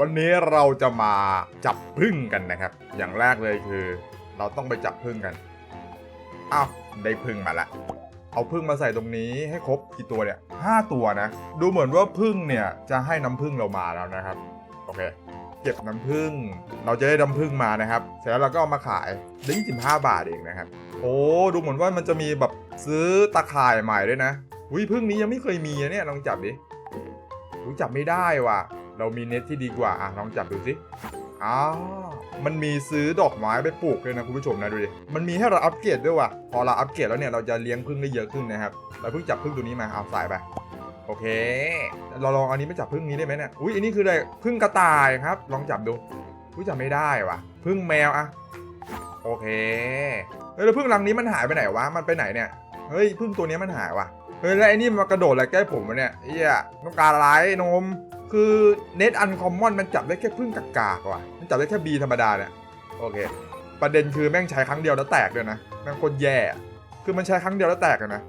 วันนี้เราจะมาจับพึ่งกันนะครับ อย่างแรกเลยคือ เราต้องไปจับพึ่งกันอ้าวได้พึ่งมาละเอาพึ่งมาใส่ตรงนี้ให้ครบกี่ตัวเนี่ยห้าตัวนะ ดูเหมือนว่าพึ่งเนี่ยจะให้น้ำพึ่งเรามาแล้วนะครับ โอเค เก็บน้ำพึ่ง เราจะได้น้ำพึ่งมานะครับ เสร็จแล้วเราก็เอามาขายได้25บาทเองนะครับ โอ้ดูเหมือนว่ามันจะมีแบบซื้อตะข่ายใหม่ด้วยนะอุ้ยพึ่งนี้ยังไม่เคยมีอะเนี่ยลองจับดิจับไม่ได้ว่ะ เรามีเน็ตที่ดีกว่าอะลองจับดูสิอ้าวมันมีซื้อดอกไม้ไปปลูกด้วยนะคุณผู้ชมนะดูดิ มันมีให้เราอัปเกรดด้วยว่ะ พอเราอัปเกรดแล้วเนี่ยเราจะเลี้ยงพึ่งได้เยอะขึ้นนะครับ เราเพิ่งจับพึ่งตัวนี้มาเอาใส่ไป โอเค เราลองอันนี้ไปจับพึ่งนี้ได้ไหมเนี่ย อุ้ยอันนี้คืออะไร พึ่งกระต่ายครับ ลองจับดู อุ้ยจับไม่ได้ว่ะ พึ่งแมวอะโอเค เฮ้ยแล้วพึ่งรังนี้มันหายไปไหนวะ มันไปไหนเนี่ย เฮ้ยพึ่งตัวนี้มันหายว่ะ เฮ้ยแล้วไอ้นี่มันมากระโดดอะไรใกล้ผมวะเนี่ยเฮียต้องการอะไรนม คือเน็ตอันคอมมอนมันจับได้แค่พึ่งกากๆว่ะ มันจับได้แค่บีธรรมดาเนี่ย โอเค ประเด็นคือแม่งใช้ครั้งเดียวแล้วแตกเลยนะ แม่งโคนแย่ คือมันใช้ครั้งเดียวแล้วแตกเลยนะ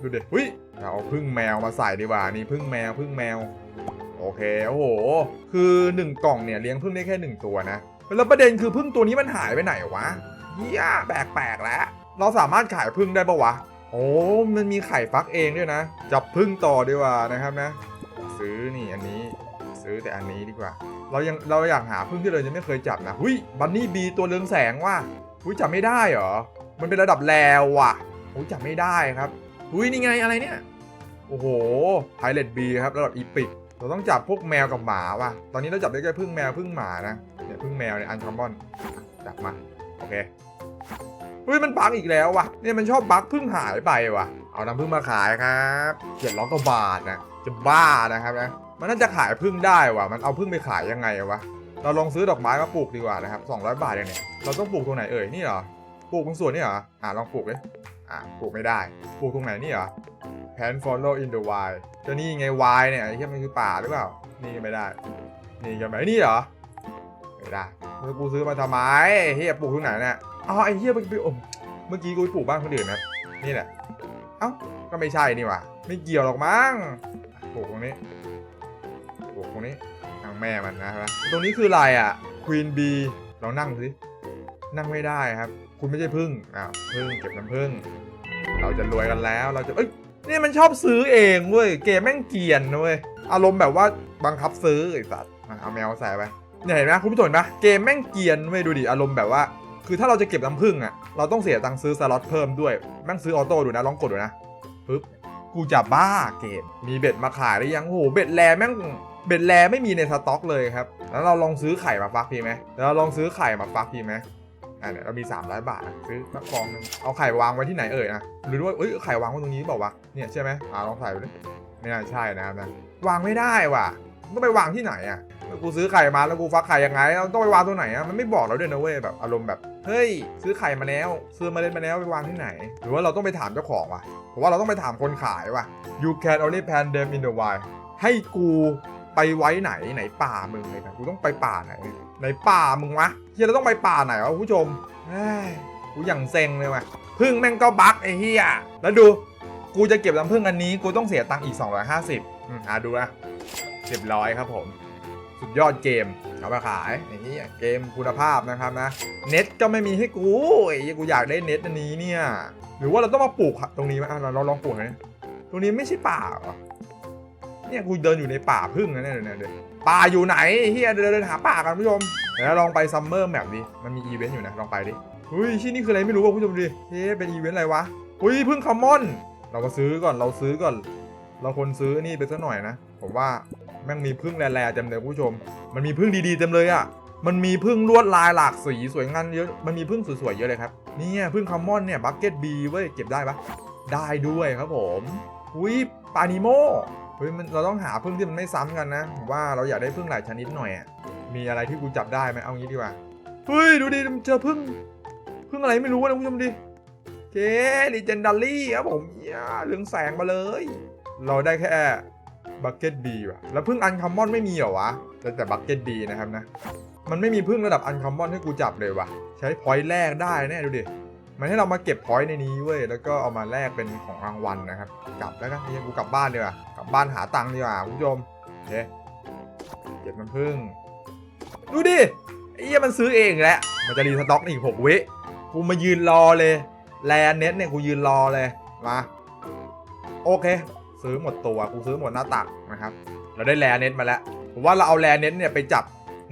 ดูเด็หุ้ย เราเอาพึ่งแมวมาใส่ดีกว่า นี่พึ่งแมวพึ่งแมว โอเค โอ้โห คือหนึ่งกล่องเนี่ยเลี้ยงพึ่งได้แค่หนึ่งตัวนะ แล้วประเด็นคือพึ่งตัวนี้มันหายไปไหนวะเฮียแปลกๆแล้ว เราสามารถขายพึ่งได้ปะวะ โอ้มันมีไข่ฟักเองด้วยนะ จับพึ่งต่อดีกว่านะครับนะ ซื้อนี่อันนี้ซื้อแต่อันนี้ดีกว่า เรายังเราอยากหาพึ่งที่เรายังไม่เคยจับนะหุยบันนี่บีตัวเรืองแสงว่ะหุยจับไม่ได้เหรอมันเป็นระดับแล้วว่ะหุยจับไม่ได้ครับหุยนี่ไงอะไรเนี่ยโอ้โหไพเรตบีครับระดับอีพิกเราต้องจับพวกแมวกับหมาว่ะตอนนี้เราจับได้แค่พึ่งแมวพึ่งหมานะเนี่ยพึ่งแมวเนี่ยอันคอมบอนจับมาโอเคเฮ้ยมันบั๊กอีกแล้วว่ะเนี่ยมันชอบบั๊กพึ่งหายไปว่ะเอาน้ำพึ่งมาขายครับเจ็ดร้อยกว่าบาทนะ จะบ้านะครับนะมันน่าจะขายพึ่งได้ว่ะมันเอาพึ่งไปขายยังไงวะเราลองซื้อดอกไม้มาปลูกดีกว่านะครับ200 บาทเองเนี่ยเราต้องปลูกตรงไหนเอ่ยนี่เหรอปลูกตรงส่วนนี่เหรออ่าลองปลูกเลยอ่าปลูกไม่ได้ ปลูกตรงไหนนี่เหรอ Plant follow in the wild ก็นี่ไง wild เนี่ยไอ้ที่มันคือป่าหรือเปล่า นี่ไม่ได้ นี่กันไหมนี่เหรอ ไม่ได้แล้วกูซื้อมาทำไมเฮียปลูกตรงไหนเนี่ยอ๋อไอ้เฮียเมื่อกี้เมื่อกี้กูปลูกบ้านคนอื่นนะนี่แหละ เอ้า ก็ไม่ใช่นี่ว่ะไม่เกี่ยวหรอกมั้ง ปลูกตรงนี้ปลูกตรงนี้ทางแม่มันนะครับตรงนี้คืออะไรอะ Queen Bee ลองนั่งสินั่งไม่ได้ครับ คุณไม่ใช่พึ่งอ้าวพึ่งเก็บน้ำพึ่ง เราจะรวยกันแล้วเราจะเอ้ยนี่มันชอบซื้อเองเว้ยเกมแม่งเกียนนะเว้ยอารมณ์แบบว่าบังคับซื้อไอ้สัตว์เอาแมวใส่ไปเนี่ยเห็นไหมคุณผู้ชมเห็นปะเกมแม่งเกียนเว้ยดูดิอารมณ์แบบว่า คือถ้าเราจะเก็บน้ำผึ้งอะเราต้องเสียตังค์ซื้อสล็อตเพิ่มด้วยแม่งซื้อออโต้ดูนะลองกดดูนะปึ๊บ กูจะบ้าเกม มีเบ็ดมาขายหรือยังโอ้โหเบ็ดแลแม่งเบ็ดแลไม่มีในสต็อกเลยครับ แล้วเราลองซื้อไข่มาฟักพีไหมแล้วเราลองซื้อไข่มาฟักพีไหมอ่าเนี่ยเรามี 300 บาทอะซื้อสักฟองหนึงเอาไข่วางไว้ที่ไหนเอ่ยนะหรือว่าเอ้ยไข่วางไว้ตรงนี้เปล่าวะเนี่ยใช่ไหมอ่าลองใส่ไปดิไม่น่าใช่นะครับนะวางไม่ได้ว่ะต้องไปวางที่ไหนอะกูซื้อไข่มาแล้วกูฟักไข่ยังไงเราต้องไปวางตรงไหนอะมันไม่บอกเราด้วยนะเว้ยแบบอารมณ์แบบ เฮ้ย ซื้อไข่มาแล้ว ซื้อมาเล็ดมาแล้วไปวางที่ไหน หรือว่าเราต้องไปถามเจ้าของวะผมว่าเราต้องไปถามคนขายว่ะ you can only plant them in the wild ให้กูไปไว้ไหนไหนป่ามึงเลยนะกูต้องไปป่าไหนไหนป่ามึงวะเฮียเราต้องไปป่าไหนวะผู้ชมเฮ้ยกูอย่างเซ็งเลยว่ะพึ่งแม่งก็บักไอ้เฮียแล้วดูกูจะเก็บน้ำพึ่งอันนี้กูต้องเสียตังค์อีก 250อืมอะดูนะเรียบร้อยครับผม สุดยอดเกม เอามาขายอย่างนี้เกมคุณภาพนะครับนะ เน็ตก็ไม่มีให้กูไอ้กูอยากได้เน็ตอันนี้เนี่ย หรือว่าเราต้องมาปลูกตรงนี้ไหมเราลองปลูกหน่อยดิตรงนี้ไม่ใช่ป่าเหรอเนี่ยกูเดินอยู่ในป่าพึ่งนะเนี่ยเนี่ยเดี๋ยป่าอยู่ไหนเฮียเดินเดินหาป่ากันผู้ชมเดี๋ยวลองไปซัมเมอร์แมปดิมันมีอีเวนต์อยู่นะลองไปดิเฮ้ยที่นี่คืออะไรไม่รู้ว่ะผู้ชมดิเฮ้ยเป็นอีเวนต์อะไรวะอุ้ยพึ่งคอมมอน เรามาซื้อก่อนเราซื้อก่อน เราคนซื้อนี่ไปสักหน่อยนะ ผมว่า แม่งมีพึ่งแร่ๆเต็มเลยผู้ชม มันมีพึ่งดีๆเต็มเลยอะมันมีพึ่งลวดลายหลากสีสวยงามเยอะ มันมีพึ่งสวยๆเยอะเลยครับเนี่ยพึ่งคอมมอนเนี่ยบักเก็ตบีเว้ยเก็บได้ปะได้ด้วยครับผมอุ้ยปานิโมเฮ้ยมันเราต้องหาพึ่งที่มันไม่ซ้ำกันนะว่าเราอยากได้พึ่งหลายชนิดหน่อยอะมีอะไรที่กูจับได้ไหมเอางี้ดีกว่าเฮ้ยดูดิเจอพึ่งพึ่งอะไรไม่รู้นะคุณผู้ชมดิเจ๊ลีเจนดารี่ครับผมยาเรืองแสงมาเลย เราได้แค่ บักเก็ตบีว่ะ แล้วพึ่งอันคัมมอนไม่มีเหรอวะ แต่แต่บักเก็ตบีนะครับนะ มันไม่มีพึ่งระดับอันคัมมอนให้กูจับเลยว่ะ ใช้พอยต์แรกได้แน่ดูดิ มันให้เรามาเก็บพอยต์ในนี้เว้ย แล้วก็เอามาแลกเป็นของรางวัลนะครับ กลับแล้วกันนี่กูกลับบ้านดีกว่ากลับบ้านหาตังค์ดีกว่าคุณผู้ชมโอเคเก็บน้ำผึ้งดูดิไอ้เหี้ยมันซื้อเองแหละ มันจะรีสต็อกอีกหกวิ กูมายืนรอเลย แลนเน็ตเนี่ยกูยืนรอเลย มา โอเค ซื้อหมดตัวกูซื้อหมดหน้าตักนะครับ เราได้แลนเน็ตมาแล้ว ผมว่าเราเอาแลนเน็ตเนี่ยไปจับ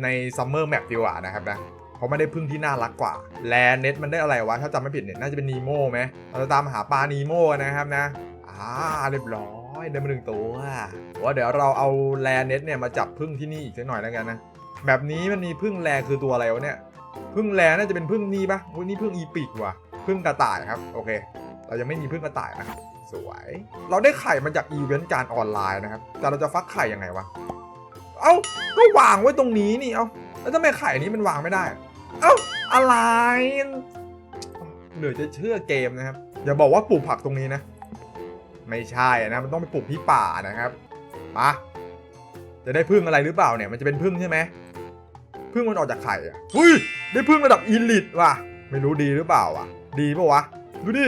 ในซัมเมอร์แมปดีกว่านะครับนะเพราะไม่ได้พึ่งที่น่ารักกว่าแลนเน็ตมันได้อะไรวะ ถ้าจำไม่ผิดเนี่ยน่าจะเป็นนีโม่ไหมเราจะตามหาปลานีโม่นะครับนะอ่าเรียบร้อยได้มาหนึ่งตัวว่าเดี๋ยวเราเอาแลนเน็ตเนี่ยมาจับพึ่งที่นี่อีกสักหน่อยแล้วกันนะแบบนี้มันมีพึ่งแลคือตัวอะไรวะเนี่ยพึ่งแลน่าจะเป็นพึ่งนี่ปะอุ้ยนี่พึ่งอีปิกว่ะพึ่งกระต่ายครับ โอเค เรายังไม่มีพึ่งกระต่ายนะครับ สวย เราได้ไข่มาจากอีเวนต์การออนไลน์นะครับ แต่เราจะฟักไข่ยังไงวะ เอ้า ก็วางไว้ตรงนี้นี่ เอ้า แล้วทำไมไข่นี้มันวางไม่ได้ เอ้า อะไร เหลือยจะเชื่อเกมนะครับ อย่าบอกว่าปลูกผักตรงนี้นะ ไม่ใช่นะ มันต้องไปปลูกที่ป่านะครับ มาจะได้พึ่งอะไรหรือเปล่าเนี่ย มันจะเป็นพึ่งใช่ไหมพึ่งมันออกจากไข่อะหุ้ย ได้พึ่งระดับอีลิทว่ะ ไม่รู้ดีหรือเปล่าอะ ดีปะวะ ดูดิ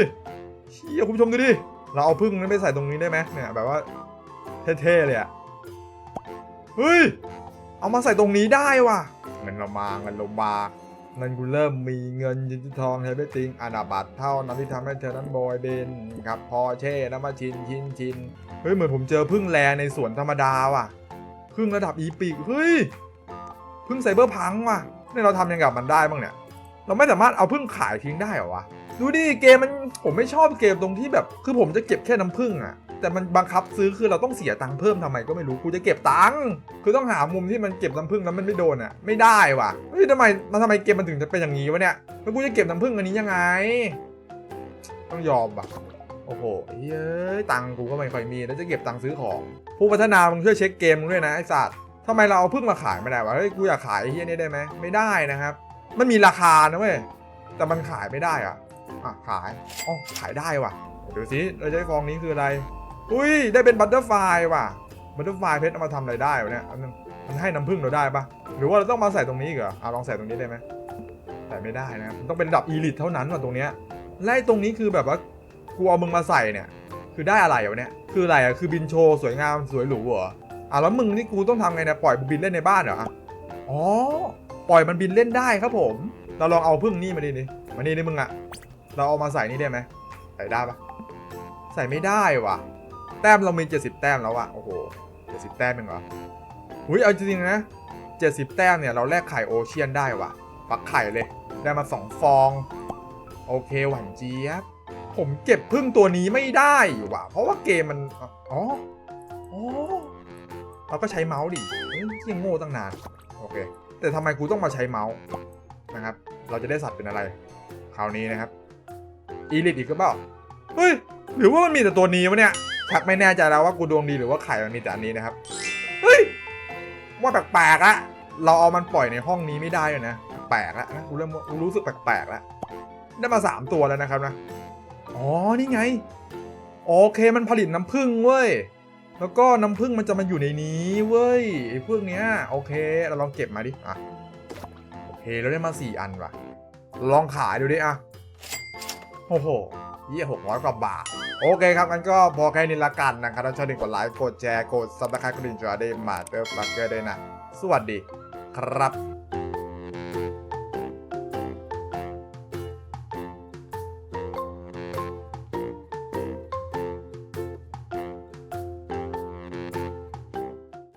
เชี่ยคุณผู้ชมดูดิ เราเอาพึ่งนั้นไปใส่ตรงนี้ได้ไหมเนี่ยแบบว่าเท่ๆเลยอะเฮ้ย เอามาใส่ตรงนี้ได้ว่ะเงินเรามาเงินเรามาเงินกูเริ่มมีเงินยินทองใช้ไม่ติงอนาบัตเท่านั้นที่ทำให้เธอนั้นบอยเบนครับพอเช่น้ำมาชินชินชินเฮ้ยเหมือนผมเจอพึ่งแลในสวนธรรมดาว่ะพึ่งระดับอีปิกเฮ้ยพึ่งไซเบอร์พังว่ะเนี่ยเราทำยังไงกับมันได้บ้างเนี่ย เราไม่สามารถเอาพึ่งขายทิ้งได้เหรอวะดูดิเกมมันผมไม่ชอบเกมตรงที่แบบ คือผมจะเก็บแค่น้ำผึ้งอะแต่มันบังคับซื้อคือเราต้องเสียตังค์เพิ่มทำไมก็ไม่รู้กูจะเก็บตังค์คือต้องหามุมที่มันเก็บน้ำผึ้งแล้วมันไม่โดนอะไม่ได้ว่ะเฮ้ยทำไมมันทำไมเกมมันถึงจะเป็นอย่างนี้วะเนี่ยแล้วกูจะเก็บน้ำผึ้งอันนี้ยังไง ต้องยอมว่ะโอ้โหเฮ้ยตังค์กูก็ไม่ค่อยมีแล้วจะเก็บตังค์ซื้อของ ผู้พัฒนามึงช่วยเช็คเกมมึงด้วยนะไอ้สัตว์ทำไมเราเอาพึ่งมาขายไม่ได้วะเฮ้ยกูอยากขายไอ้เฮียนี่ได้ไหมไม่ได้นะครับ มันมีราคานะเว้ย แต่มันขายไม่ได้อะอะ ขายอ๋อขายได้ว่ะ เดูสิเราจะได้ฟองนี้คืออะไร อุ้ย ได้เป็นบัตเตอร์ไฟว่ะ บัตเตอร์ไฟเพชรเอามาทำอะไรได้วะเนี่ยอันนึงมันให้น้ำผึ้งเราได้ปะหรือว่าเราต้องมาใส่ตรงนี้อีกเหรออะลองใส่ตรงนี้ได้ไหมใส่ไม่ได้นะมันต้องเป็นระดับอีลิทเท่านั้นว่ะตรงเนี้ยและไอ้ตรงนี้คือแบบว่ากูเอามึงมาใส่เนี่ย คือได้อะไรวะเนี่ย คืออะไรอะ คือบินโชว์สวยงามสวยหรูเหรอ อะแล้วมึงนี่กูต้องทำไงเนี่ยปล่อยบินเล่นในบ้านเหรอ อ๋อ ปล่อยมันบินเล่นได้ครับผม เราลองเอาพึ่งนี่มาดินี่มานี่นี่มึงอะเราเอามาใส่นี่ได้ไหมใส่ได้ปะใส่ไม่ได้ว่ะ แต้มเรามี 70 แต้มแล้วอะโอ้โห70 แต้มเองเหรออุ้ยเอาจริงๆนะ 70 แต้มเนี่ยเราแลกไข่โอเชียนได้ว่ะ ปักไข่เลย ได้มา 2 ฟอง โอเคหวานเจี๊ยบ ผมเก็บพึ่งตัวนี้ไม่ได้ว่ะ เพราะว่าเกมมัน อ๋ออ๋อเราก็ใช้เมาส์ดิยังโง่ตั้งนาน โอเค แต่ทำไมกูต้องมาใช้เมาส์นะครับ เราจะได้สัตว์เป็นอะไร คราวนี้นะครับ อีลิทอีกก็เปล่า เฮ้ย หรือว่ามันมีแต่ตัวนี้วะเนี่ยชักไม่แน่ใจแล้วว่ากูดวงดีหรือว่าไข่มันมีแต่อันนี้นะครับ เฮ้ย ว่าแปลกๆอะเราเอามันปล่อยในห้องนี้ไม่ได้เลยนะ แปลกแล้วนะ กูเริ่มกูรู้สึกแปลกๆแล้ว ได้มาสามตัวแล้วนะครับนะ อ๋อ นี่ไง โอเค มันผลิตน้ำผึ้งเว้ย แล้วก็น้ำผึ้งมันจะมาอยู่ในนี้เว้ยไอ้พวกเนี้ยโอเคเราลองเก็บมาดิอะโอเคเราได้มาสี่อันว่ะ ลองขายดูดิอะโอ้โหยี่หกร้อยกว่าบาท โอเคครับงั้นก็พอแค่นี้ละกันนะครับถ้าชอบกดไลค์กดแชร์กดซับสไครต์กดดิ่งจอได้มาเติมฟักเกอร์ได้นะ สวัสดีครับ